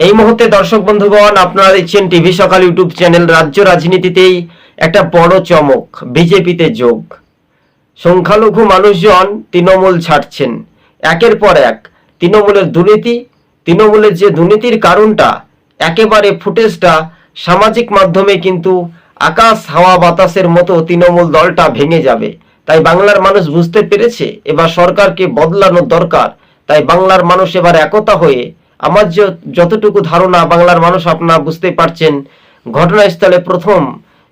এই মুহূর্তে দর্শক বন্ধুগণ, আপনারা দেখছেন টিভি সকাল ইউটিউব চ্যানেল রাজ্য রাজনীতিতেই একটা বড় চমক, বিজেপিতে যোগ। সংখ্যালঘু মানুষজন তৃণমূল ছাড়ছেন। একের পর এক, তৃণমূলের দুর্নীতি, তৃণমূলের যে দুর্নীতির কারণটা, একেবারে ফুটেজটা সামাজিক মাধ্যমে কিন্তু আকাশ হাওয়া বাতাসের মতো তৃণমূল দলটা ভেঙে যাবে। তাই বাংলার মানুষ বুঝতে পেরেছে, এবার সরকারকে বদলানোর দরকার। তাই বাংলার মানুষ এবার একতা হয়ে আমার যতটুকু ধারণা বাংলার মানুষ আপনারা বুঝতে পারছেন, ঘটনাস্থলে প্রথম,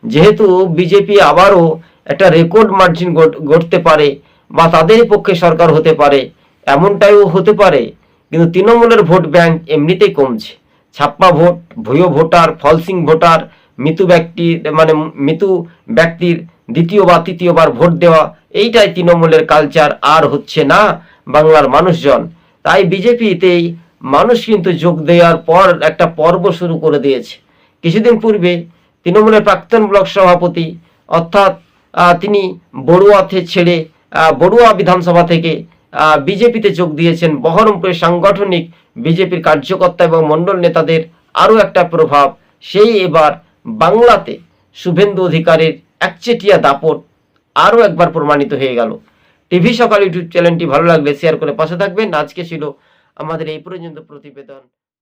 যেহেতু বিজেপি আবারও একটা রেকর্ড মার্জিন গড়তে পারে বা তাদের পক্ষে সরকার হতে পারে, এমনটাইও হতে পারে, কিন্তু তৃণমূলের ভোট ব্যাংক এমনিতেই কমছে। ছাপ্পা ভোট, ভুয়ো ভোটার, ফলসিং ভোটার মৃত্যু ব্যক্তি মানে মৃত্যু ব্যক্তির দ্বিতীয় বা তৃতীয়বার ভোট দেওয়া, এইটাই তৃণমূলের কালচার আর হচ্ছে না বাংলার মানুষজন। তাই বিজেপিতেই মানুষ কিন্তু যোগ দেওয়ার পর একটা পর্ব শুরু করে দিয়েছে। কিছুদিন পূর্বে তৃণমূলের প্রাক্তন ব্লক সভাপতি অর্থাৎ তিনি বড়ুয়াতে ছেড়ে বড়ুয়া বিধানসভা থেকে বিজেপিতে যোগ দিয়েছেন। বহরমপুরের সাংগঠনিক বিজেপির কার্যকর্তা এবং মণ্ডল নেতাদের আরও একটা প্রভাব। সেই এবার বাংলাতে শুভেন্দু অধিকারের একচেটিয়া দাপট আরও একবার প্রমাণিত হয়ে গেল। টিভি সকাল ইউটিউব চ্যানেলটি ভালো লাগলে শেয়ার করে পাশে থাকবেন। আজকে ছিল আমাদের এই পর্যন্ত প্রতিবেদন